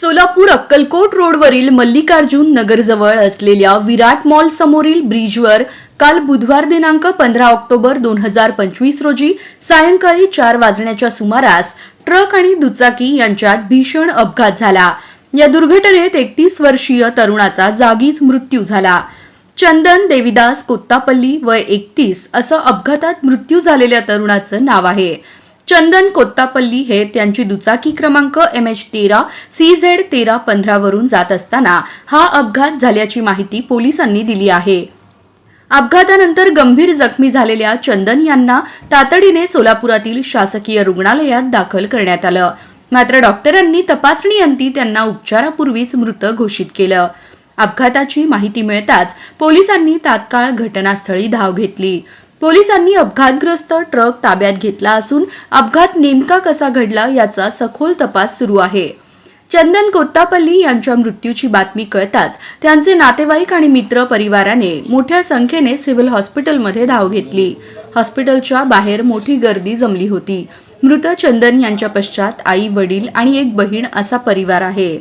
सोलापूर अक्कलकोट रोडवरील मल्लिकार्जुन नगरजवळ असलेल्या विराट मॉल समोरील ब्रिजवर काल बुधवार दिनांक पंधरा ऑक्टोबर दोन हजार पंचवीस रोजी सायंकाळी चार वाजण्याच्या सुमारास ट्रक आणि दुचाकी यांच्यात भीषण अपघात झाला. या दुर्घटनेत एकतीस वर्षीय तरुणाचा जागीच मृत्यू झाला. चंदन देविदास कोत्तापल्ली वय एकतीस असं अपघातात मृत्यू झालेल्या तरुणाचं नाव आहे. चंदन कोत्तापल्ली हे त्यांची दुचाकी क्रमांक एम एच तेरा सी झेड तेरा पंधरावरून जात असताना हा अपघात झाल्याची माहिती पोलिसांनी दिली आहे. अपघातानंतर गंभीर जखमी झालेल्या चंदन यांना तातडीने सोलापुरातील शासकीय रुग्णालयात दाखल करण्यात आलं. मात्र डॉक्टरांनी तपासणीअंती त्यांना उपचारापूर्वीच मृत घोषित केलं. अपघाताची माहिती मिळताच पोलिसांनी तात्काळ घटनास्थळी धाव घेतली. पोलिसांनी अपघातग्रस्त ट्रक ताब्यात घेतला असून अपघात नेमका कसा घडला याचा सखोल तपास सुरू आहे. चंदन कोत्तापल्ली यांच्या मृत्यूची बातमी कळताच त्यांचे नातेवाईक आणि मित्र परिवाराने मोठ्या संख्येने सिव्हिल हॉस्पिटलमध्ये धाव घेतली. हॉस्पिटलच्या बाहेर मोठी गर्दी जमली होती. मृत चंदन यांच्या पश्चात आई वडील आणि एक बहीण असा परिवार आहे.